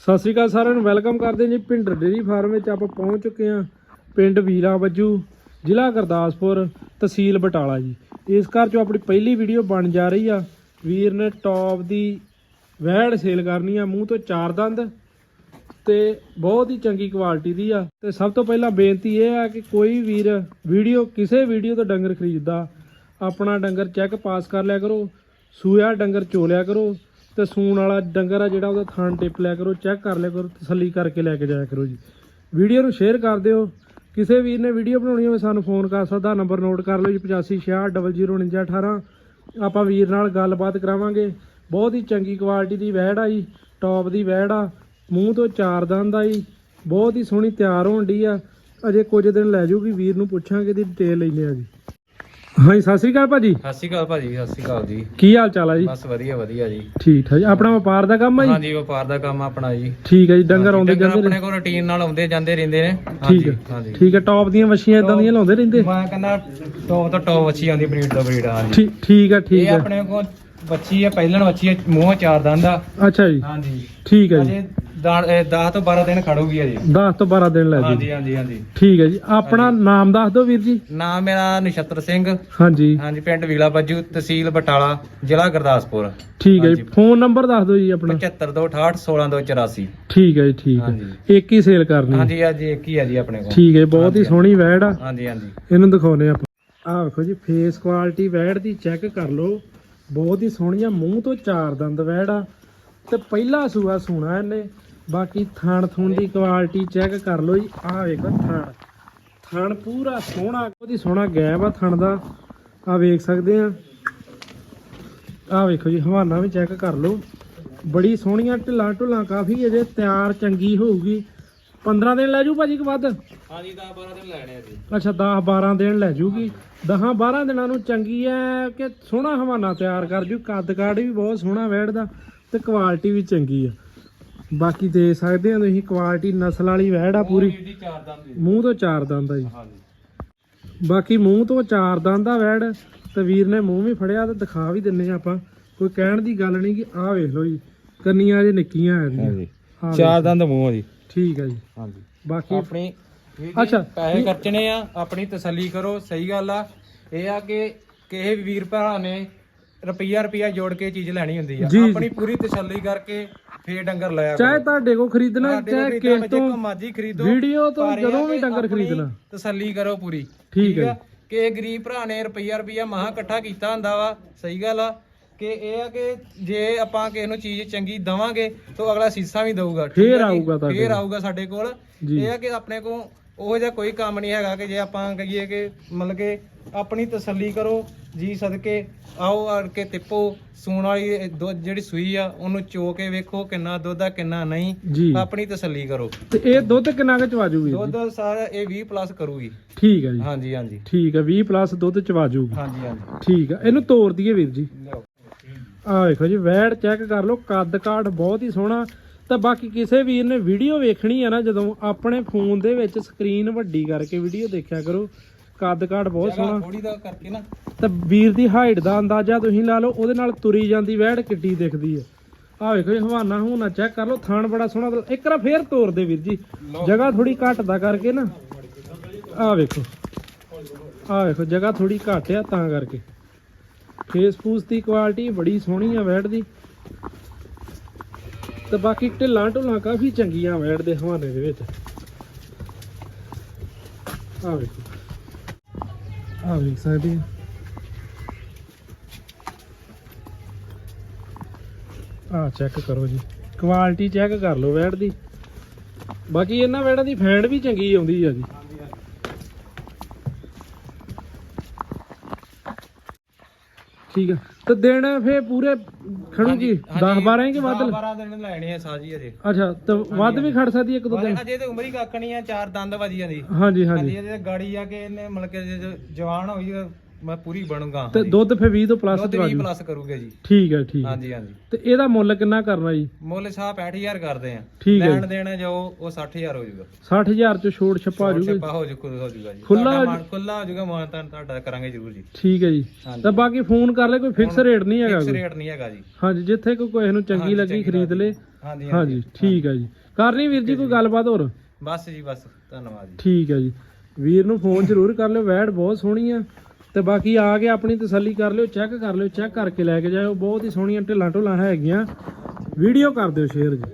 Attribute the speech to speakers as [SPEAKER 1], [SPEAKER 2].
[SPEAKER 1] ਸਤਿ ਸ਼੍ਰੀ ਅਕਾਲ ਸਾਰਿਆਂ ਨੂੰ, ਵੈਲਕਮ ਕਰਦੇ ਜੀ ਪਿੰਡ ਡੇਰੀ ਫਾਰਮ ਵਿੱਚ ਆਪਾਂ ਪਹੁੰਚ ਚੁੱਕੇ ਹਾਂ, ਪਿੰਡ ਵੀਰਾ ਬੱਜੂ ਜ਼ਿਲ੍ਹਾ ਗੁਰਦਾਸਪੁਰ, ਤਹਿਸੀਲ ਬਟਾਲਾ ਜੀ। ਇਸ ਘਰ ਚੋਂ ਆਪਣੀ ਪਹਿਲੀ ਵੀਡੀਓ ਬਣ ਜਾ ਰਹੀ ਆ। ਵੀਰ ਨੇ ਟੌਪ ਦੀ ਵੈੜ ਸੇਲ ਕਰਨੀ ਆ, ਮੂੰਹ ਤੋਂ ਚਾਰ ਦੰਦ ਤੇ ਬਹੁਤ ਹੀ ਚੰਗੀ ਕੁਆਲਿਟੀ ਦੀ ਆ। ਤੇ ਸਭ ਤੋਂ ਪਹਿਲਾਂ ਬੇਨਤੀ ਇਹ ਆ ਕਿ ਕੋਈ ਵੀਰ ਵੀਡੀਓ, ਕਿਸੇ ਵੀਡੀਓ ਤੋਂ ਡੰਗਰ ਖਰੀਦਦਾ, ਆਪਣਾ ਡੰਗਰ ਚੈੱਕ ਪਾਸ ਕਰ ਲਿਆ ਕਰੋ ਸੂਆ ਡੰਗਰ ਚੋ ਲਿਆ ਕਰੋ ਤੇ ਸੂਣ ਵਾਲਾ ਡੰਗਰ ਆ ਜਿਹੜਾ ਉਹਦਾ ਥਣ ਟਿਪ ਲਿਆ ਕਰੋ ਚੈੱਕ ਕਰ ਲਿਆ ਕਰੋ, ਤਸੱਲੀ ਕਰਕੇ ਲੈ ਕੇ ਜਾਇਆ ਕਰੋ ਜੀ। ਵੀਡੀਓ ਨੂੰ ਸ਼ੇਅਰ ਕਰ ਦਿਓ। ਕਿਸੇ ਵੀਰ ਨੇ ਵੀਡੀਓ ਬਣਾਉਣੀ ਹੋਵੇ, ਸਾਨੂੰ ਫੋਨ ਕਰ ਸਕਦਾ ਨੰਬਰ ਨੋਟ ਕਰ ਲਓ ਜੀ 8566004918 ਆਪਾਂ ਵੀਰ ਨਾਲ ਗੱਲਬਾਤ ਕਰਾਵਾਂਗੇ। ਬਹੁਤ ਹੀ ਚੰਗੀ ਕੁਆਲਿਟੀ ਦੀ ਵੈੜ ਆ ਜੀ ਟੌਪ ਦੀ ਵੈੜ ਆ। ਮੂੰਹ ਤੋਂ ਚਾਰ ਦੰਦ ਆ ਜੀ। ਬਹੁਤ ਹੀ ਸੋਹਣੀ ਤਿਆਰ ਹੋਣ ਡਈ ਆ। ਅਜੇ ਕੁਝ ਦਿਨ ਲੈ ਜੂਗੀ, ਵੀਰ ਨੂੰ ਪੁੱਛਾਂਗੇ ਦੀ ਡਿਟੇਲ ਲੈਨੇ ਆ ਜੀ। ਹਾਂਜੀ ਸਤਿ ਸ੍ਰੀ ਅਕਾਲ ਭਾਜੀ।
[SPEAKER 2] ਸਤਿ ਸ਼੍ਰੀ ਅਕਾਲ ਭਾਜੀ ਸਤਿ ਸ਼੍ਰੀ ਅਕਾਲ ਜੀ।
[SPEAKER 1] ਕੀ ਹਾਲ ਚਾਲ ਆ ਜੀ?
[SPEAKER 2] ਬਸ ਵਧੀਆ ਵਧੀਆ ਜੀ।
[SPEAKER 1] ਠੀਕ ਠਾਕ। ਜੀ ਆਪਣਾ ਵਪਾਰ ਦਾ ਕੰਮ ਆ ਜੀ?
[SPEAKER 2] ਹਾਂਜੀ ਵਪਾਰ ਦਾ ਕੰਮ ਆਪਣਾ ਜੀ।
[SPEAKER 1] ਠੀਕ ਹੈ ਜੀ ਡੰਗਰ ਆਉਂਦੇ ਜਾਂਦੇ ਨੇ?
[SPEAKER 2] ਆਪਣੇ ਕੋਲ ਰੁਟੀਨ ਨਾਲ ਆਉਂਦੇ ਜਾਂਦੇ ਰਹਿੰਦੇ ਨੇ।
[SPEAKER 1] ਠੀਕ ਹੈ
[SPEAKER 2] ਹਾਂਜੀ।
[SPEAKER 1] ਠੀਕ ਹੈ ਟੌਪ ਦੀਆਂ ਮੱਛੀਆਂ ਇਦਾਂ ਦੀਆਂ ਲਾਉਂਦੇ ਰਹਿੰਦੇ?
[SPEAKER 2] ਮੈਂ ਕਹਿੰਦਾ ਟੌਪ ਤੋਂ ਟੌਪ ਵੱਛੀ ਆਉਂਦੀ ਬਰੀਡ ਤੋਂ ਬਰੀਡ ਹਾਂਜੀ।
[SPEAKER 1] ਠੀਕ ਠੀਕ ਹੈ ਠੀਕ
[SPEAKER 2] ਇਹ
[SPEAKER 1] ਹੈ
[SPEAKER 2] ਆਪਣੇ ਕੋਲ ਵੱਛੀ ਹੈ ਪਹਿਲਣ ਵੱਛੀ ਹੈ ਮੂੰਹ ਚਾਰ ਦੰਦ ਆ।
[SPEAKER 1] ਅੱਛਾ ਜੀ।
[SPEAKER 2] ਹਾਂਜੀ।
[SPEAKER 1] ਠੀਕ ਹੈ ਜੀ।
[SPEAKER 2] ਅਜੇ 10 ਤੋਂ 12 ਦਿਨ ਖੜੂਗੀ ਅਜੇ
[SPEAKER 1] 10 ਤੋਂ 12 ਦਿਨ ਲੈ ਜੀ।
[SPEAKER 2] ਹਾਂਜੀ ਹਾਂਜੀ ਹਾਂਜੀ।
[SPEAKER 1] ਠੀਕ ਹੈ ਜੀ। ਆਪਣਾ ਨਾਮ ਦੱਸ ਦਿਓ ਵੀਰ ਜੀ।
[SPEAKER 2] ਨਾਮ ਮੇਰਾ ਨਛੱਤਰ ਸਿੰਘ।
[SPEAKER 1] ਹਾਂਜੀ।
[SPEAKER 2] ਹਾਂਜੀ ਪਿੰਡ ਵੀਲਾ ਬੱਜੂ ਤਹਿਸੀਲ ਬਟਾਲਾ ਜ਼ਿਲ੍ਹਾ ਗੁਰਦਾਸਪੁਰ।
[SPEAKER 1] ਠੀਕ ਹੈ ਜੀ।
[SPEAKER 2] ਹਾਂਜੀ।
[SPEAKER 1] ਫੋਨ ਨੰਬਰ ਦੱਸ ਦਿਓ ਜੀ ਆਪਣਾ।
[SPEAKER 2] 7568 16284
[SPEAKER 1] ਠੀਕ ਹੈ ਜੀ ਠੀਕ ਹੈ।
[SPEAKER 2] ਹਾਂਜੀ।
[SPEAKER 1] ਇੱਕ ਹੀ ਸੇਲ ਕਰਨੀ ਹੈ।
[SPEAKER 2] ਹਾਂਜੀ ਅੱਜ ਇੱਕ ਹੀ ਆ ਜੀ ਆਪਣੇ ਕੋਲ।
[SPEAKER 1] ਠੀਕ ਹੈ ਬਹੁਤ ਹੀ
[SPEAKER 2] ਹਾਂਜੀ।
[SPEAKER 1] ਸੋਹਣੀ ਵੈੜ ਆ।
[SPEAKER 2] ਹਾਂਜੀ ਹਾਂਜੀ।
[SPEAKER 1] ਇਹਨੂੰ ਦਿਖਾਉਨੇ ਆਪਾਂ। ਆਹ ਵੇਖੋ ਜੀ ਫੇਸ ਕੁਆਲਿਟੀ ਵੈੜ ਦੀ ਚੈੱਕ ਕਰ ਲਓ। ਬਹੁਤ ਹੀ ਸੋਹਣੀਆਂ ਮੂੰਹ ਤੋਂ ਚਾਰ ਦੰਦ ਵੈੜ ਆ। ਤੇ ਪਹਿਲਾ ਸੂਆ ਸੂਣਾ ਇਹਨੇ। ਬਾਕੀ ਥਣ ਥੁਣ ਦੀ ਕੁਆਲਿਟੀ ਚੈੱਕ ਕਰ ਲਓ ਜੀ। ਆਹ ਵੇਖੋ ਥਣ। ਥਣ ਪੂਰਾ ਸੋਹਣਾ ਉਹਦੀ ਸੋਹਣਾ ਗੈਪ ਆ ਥਣ ਦਾ। ਆਹ ਵੇਖ ਸਕਦੇ ਆ। ਆਹ ਵੇਖੋ ਜੀ ਹਵਾਨਾ ਵੀ ਚੈੱਕ ਕਰ ਲਓ। ਬੜੀ ਸੋਹਣੀਆਂ ਢਿੱਲਾਂ ਢੁੱਲਾਂ ਕਾਫੀ ਅਜੇ ਤਿਆਰ ਚੰਗੀ ਹੋਊਗੀ। 15 ਦਿਨ ਲੈ ਜੂ ਭਾਜੀ ਕਿ ਵੱਧ?
[SPEAKER 2] ਹਾਂਜੀ 10 12 ਦਿਨ ਲੈਣੇ ਆ ਜੀ।
[SPEAKER 1] ਅੱਛਾ 10 12 ਦਿਨ ਲੈ ਜੂਗੀ। 10 12 ਦਿਨਾਂ ਨੂੰ ਚੰਗੀ ਐ ਕਿ ਸੋਹਣਾ ਹਵਾਨਾ ਤਿਆਰ ਕਰ ਜੂ। ਕੱਦ ਕਾੜ ਵੀ ਬਹੁਤ ਸੋਹਣਾ ਵੈੜ ਦਾ ਤੇ ਕੁਆਲਿਟੀ ਵੀ ਚੰਗੀ ਆ। ਬਾਕੀ ਦੇ ਸਕਦੇ ਆ ਤੁਸੀਂ ਕੁਆਲਿਟੀ ਨਸਲ ਵਾਲੀ ਵੈੜ ਆ ਪੂਰੀ।
[SPEAKER 2] ਚਾਰ ਦੰਦ
[SPEAKER 1] ਮੂੰਹ ਤੋਂ ਚਾਰ ਦੰਦ ਆ ਜੀ।
[SPEAKER 2] ਹਾਂਜੀ।
[SPEAKER 1] ਬਾਕੀ ਮੂੰਹ ਤੋਂ ਚਾਰ ਦੰਦ ਆ ਵੈੜ ਤੇ ਵੀਰ ਨੇ ਮੂੰਹ ਵੀ ਫੜਿਆ ਤੇ ਦਿਖਾ ਵੀ ਦਿੰਨੇ ਆ ਆਪਾਂ। ਕੋਈ ਕਹਿਣ ਦੀ ਗੱਲ ਨਹੀਂ ਕਿ ਆਹ ਵੇਖ ਲਓ ਜੀ ਕੰਨੀਆਂ ਜੇ ਨਿੱਕੀਆਂ ਆ ਇਹਦੀਆਂ।
[SPEAKER 2] ਹਾਂਜੀ।
[SPEAKER 1] ਆਹ
[SPEAKER 2] ਚਾਰ। ਦੰਦ ਮੂੰਹ ਆ ਜੀ।
[SPEAKER 1] ਠੀਕ ਆ ਜੀ।
[SPEAKER 2] ਹਾਂਜੀ।
[SPEAKER 1] ਬਾਕੀ
[SPEAKER 2] ਆਪਣੀ
[SPEAKER 1] ਅੱਛਾ।
[SPEAKER 2] ਪੈਸੇ ਖਰਚਣੇ ਆ ਆਪਣੀ ਤਸੱਲੀ ਕਰੋ ਸਹੀ ਗੱਲ ਆ। ਇਹ ਆ ਕਿ ਕਿਸੇ ਵੀ ਵੀਰ ਭਰਾ ਨੇ ਰੁਪਈਆ ਰੁਪਈਆ ਜੋੜ ਕੇ ਚੀਜ਼ ਲੈਣੀ ਹੁੰਦੀ ਆ।
[SPEAKER 1] ਜੀ, ਜੀ।
[SPEAKER 2] ਆਪਣੀ ਪੂਰੀ ਤਸੱਲੀ ਕਰਕੇ ਫੇਰ ਡੰਗਰ ਲਿਆ
[SPEAKER 1] ਚਾਹੇ ਤੁਹਾਡੇ ਕੋ ਖਰੀਦਣਾ ਚਾਹੇ ਕਿਸ ਤੋਂ
[SPEAKER 2] ਮਰਜ਼ੀ ਖਰੀਦੋ
[SPEAKER 1] ਵੀਡੀਓ ਤੋਂ ਜਦੋਂ ਵੀ
[SPEAKER 2] ਕਿ
[SPEAKER 1] ਡੰਗਰ ਖਰੀਦਣਾ।
[SPEAKER 2] ਤਸੱਲੀ ਕਰੋ ਪੂਰੀ।
[SPEAKER 1] ਠੀਕ ਹੈ
[SPEAKER 2] ਕਿ ਇਹ ਗਰੀਬ ਭਰਾ ਨੇ ਰੁਪਈਆ ਰੁਪਈਆ ਮਹਾ ਇਕੱਠਾ ਕੀਤਾ ਹੁੰਦਾ ਵਾ ਸਹੀ ਗੱਲ ਆ। ਕਿ ਇਹ ਆ ਕਿ ਜੇ ਆਪਾਂ ਕਿਸੇ ਨੂੰ ਚੀਜ਼ ਚੰਗੀ ਦਵਾਂਗੇ ਤਾਂ ਅਗਲਾ ਸੀਸਾ ਵੀ ਦਊਗਾ
[SPEAKER 1] ਫੇਰ? ਆਊਗਾ
[SPEAKER 2] ਫੇਰ। ਆਊਗਾ ਸਾਡੇ ਕੋਲ। ਇਹ ਆ ਕਿ ਆਪਣੇ ਕੋਲ ਉਹ ਜਿਹਾ ਕੋਈ ਕੰਮ ਨਹੀਂ ਹੈਗਾ ਕਿ ਜੇ ਆਪਾਂ ਕਹੀਏ ਕਿ ਮਤਲਬ ਕਿ ਆਪਣੀ ਤਸੱਲੀ ਕਰੋ ਜੀ ਸਦਕੇ ਆਓ ਆੜ ਕੇ ਤਿੱਪੋ ਸੂਣ ਵਾਲੀ ਦੁੱਧ ਜਿਹੜੀ ਸੂਈ ਆ ਉਹਨੂੰ ਚੋ ਕੇ ਵੇਖੋ ਕਿੰਨਾ ਦੁੱਧ ਆ ਕਿੰਨਾ ਨਹੀਂ। ਆਪਣੀ ਤਸੱਲੀ ਕਰੋ।
[SPEAKER 1] ਤੇ ਇਹ ਦੁੱਧ ਕਿੰਨਾ ਕੁ ਚਵਾ ਜੂਗੀ
[SPEAKER 2] ਦੁੱਧ ਸਾਰਾ ਇਹ 20 ਪਲੱਸ ਕਰੂਗੀ।
[SPEAKER 1] ਠੀਕ ਹੈ ਜੀ।
[SPEAKER 2] ਹਾਂਜੀ ਹਾਂਜੀ।
[SPEAKER 1] ਠੀਕ ਹੈ 20 ਪਲੱਸ ਦੁੱਧ ਚਵਾ ਜੂਗੀ।
[SPEAKER 2] ਹਾਂਜੀ ਹਾਂਜੀ।
[SPEAKER 1] ਠੀਕ ਹੈ ਇਹਨੂੰ ਤੋੜ ਦਈਏ ਵੀਰ ਜੀ। ਆਹ ਵੇਖੋ ਜੀ ਵੈੜ ਚੈੱਕ ਕਰ ਲਓ ਕੱਦ ਕਾਠ ਬਹੁਤ ਹੀ ਸੋਹਣਾ ਤਾਂ ਬਾਕੀ ਕਿਸੇ ਵੀਰ ਨੇ ਵੀਡੀਓ ਵੇਖਣੀ ਆ ਨਾ ਜਦੋਂ ਆਪਣੇ ਫੋਨ ਦੇ ਵਿੱਚ ਸਕਰੀਨ ਵੱਡੀ ਕਰਕੇ ਵੀਡੀਓ ਦੇਖਿਆ ਕਰੋ ਕੱਦ ਕਾਠ ਬਹੁਤ ਸੋਹਣਾ।
[SPEAKER 2] ਥੋੜੀ ਦਾ ਕਰਕੇ ਨਾ।
[SPEAKER 1] ਤਾਂ ਵੀਰ ਦੀ ਹਾਈਟ ਦਾ ਅੰਦਾਜ਼ਾ ਤੁਸੀਂ ਲਾ ਲਓ ਉਹਦੇ ਨਾਲ ਤੁਰੀ ਜਾਂਦੀ ਵੈੜ ਕਿੱਡੀ ਦਿਖਦੀ ਆ। ਆਹ ਵੇਖੋ ਜੀ ਹਵਾਨਾ ਹੂਨਾ ਚੈੱਕ ਕਰ ਲਓ ਥਣ ਬੜਾ ਸੋਹਣਾ ਇੱਕ ਵਾਰ ਫੇਰ ਤੋੜ ਦੇ ਵੀਰ ਜੀ। ਜਗ੍ਹਾ ਥੋੜੀ ਘੱਟ ਦਾ ਕਰਕੇ ਨਾ। ਆਹ ਵੇਖੋ। ਆਹ ਵੇਖੋ ਜਗ੍ਹਾ ਥੋੜੀ ਘੱਟ ਆ ਤਾਂ ਕਰਕੇ। ਫੇਸ ਫੂਸ ਦੀ ਕੁਆਲਿਟੀ ਬੜੀ ਸੋਹਣੀ ਆ ਵੈੜ ਦੀ। ਤੇ ਬਾਕੀ ਢਿੱਲਾਂ ਢੁੱਲਾਂ ਕਾਫੀ ਚੰਗੀਆਂ ਵੈੜ ਦੇ ਹਵਾਨੇ ਦੇ ਵਿੱਚ। ਆਹ ਵੇਖੋ। ਆਹ ਵੇਖ ਸਕਦੇ ਆ। ਚੈੱਕ ਕਰੋ ਜੀ। ਕੁਆਲਿਟੀ ਚੈੱਕ ਕਰ ਲਓ ਵੈੜ ਦੀ। ਬਾਕੀ ਇਹਨਾਂ ਵੈੜਾਂ ਦੀ ਫੈਂਡ ਵੀ ਚੰਗੀ ਆਉਂਦੀ ਆ ਜੀ। ਠੀਕ ਆ ਤੇ ਦਿਨ ਫੇ ਪੂਰੇ ਖੜੂਗੀ 10 12 ਕਿ ਵੱਧ
[SPEAKER 2] 12 ਦਿਨ ਲੈਣੇ ਆ ਸਾਜੀ ਅਜੇ
[SPEAKER 1] ਅੱਛਾ ਤੇ ਵੱਧ ਵੀ ਖੜ ਸਕਦੀ ਹੈ ਇੱਕ ਦੋ ਦਿਨ?
[SPEAKER 2] ਅਜੇ ਤੇ ਉਮਰ ਹੀ ਨਹੀਂ ਆ ਚਾਰ ਦੰਦ ਵਜੀਆਂ ਦੀ।
[SPEAKER 1] ਹਾਂਜੀ
[SPEAKER 2] ਹਾਂਜੀ।
[SPEAKER 1] ਹਾਂਜੀ
[SPEAKER 2] ਇਹਦੇ ਗਾੜੀ ਆ ਕੇ ਇਹਨੇ ਮਤਲਬ ਕਿ ਜਵਾਨ ਹੋਈ ਤਾਂ ਮੈਂ ਪੂਰੀ ਬਣੂਗਾ
[SPEAKER 1] ਤੇ ਦੁੱਧ ਫੇ 20 ਤੋਂ ਪਲੱਸ
[SPEAKER 2] ਦੁੱਧ
[SPEAKER 1] ਚਵਾ
[SPEAKER 2] 20
[SPEAKER 1] ਜੂ
[SPEAKER 2] ਪਲੱਸ ਕਰੂਗੇ ਜੀ।
[SPEAKER 1] ਠੀਕ ਹੈ ਠੀਕ ਹੈ।
[SPEAKER 2] ਹਾਂਜੀ ਹਾਂਜੀ।
[SPEAKER 1] ਤੇ ਇਹਦਾ ਮੁੱਲ ਕਿੰਨਾ ਕਰਨਾ ਜੀ?
[SPEAKER 2] ਮੁੱਲ ਸਾਹ 65000 ਕਰਦੇ ਆ।
[SPEAKER 1] ਹੈ
[SPEAKER 2] ਲੈਣ ਦੇਣ ਜੋ ਉਹ 60000 ਹੋ ਜਾਊਗਾ।
[SPEAKER 1] 60000 ਚ ਛੋੜ ਛਪਾ ਜੂਗੀ?
[SPEAKER 2] ਛੱਪਾ ਹੋ ਜਾਊਗਾ ਹੋ ਜਾਊਗਾ ਜੀ।
[SPEAKER 1] ਖੁੱਲਾ
[SPEAKER 2] ਹੋ ਜਾਊਗਾ ਮਾਨ ਤਾਂ ਤੁਹਾਡਾ ਕਰਾਂਗੇ ਜ਼ਰੂਰ ਜੀ।
[SPEAKER 1] ਠੀਕ ਹੈ ਜੀ। ਤਾਂ ਬਾਕੀ ਫੋਨ ਕਰ ਲੈ ਕੋਈ ਫਿਕਸ ਰੇਟ ਨਹੀਂ ਹੈਗਾ
[SPEAKER 2] ਫਿਕਸ ਰੇਟ ਨਹੀਂ ਹੈਗਾ ਜੀ।
[SPEAKER 1] ਹਾਂਜੀ ਜਿੱਥੇ ਕੋਈ ਕਿਸੇ ਨੂੰ ਚੰਗੀ ਲੱਗੀ ਖਰੀਦ ਲੇ।
[SPEAKER 2] ਹਾਂਜੀ
[SPEAKER 1] ਹਾਂਜੀ। ਠੀਕ ਹੈ ਜੀ। ਕਰਨੀ ਵੀਰ ਜੀ ਕੋਈ ਗੱਲਬਾਤ ਹੋਰ?
[SPEAKER 2] ਬਸ ਜੀ ਬਸ। ਧੰਨਵਾਦ ਜੀ।
[SPEAKER 1] ਠੀਕ ਹੈ ਜੀ। ਵੀਰ ਨੂੰ ਫੋਨ ਜ਼ਰੂਰ ਕਰ ਲਿਓ ਵੈੜ ਬਹੁਤ ਸੋਹਣੀ ਆ। ਤੇ ਬਾਕੀ ਆ ਕੇ ਆਪਣੀ ਤਸੱਲੀ ਕਰ ਲਿਓ ਚੈੱਕ ਕਰ ਲਿਓ ਚੈੱਕ ਕਰਕੇ ਲੈ ਕੇ ਜਾਇਓ। ਬਹੁਤ ਹੀ ਸੋਹਣੀਆਂ ਢਿੱਲਾਂ ਢੁੱਲਾਂ ਹੈਗੀਆਂ। ਵੀਡੀਓ ਕਰ ਦਿਓ ਸ਼ੇਅਰ ਜੀ।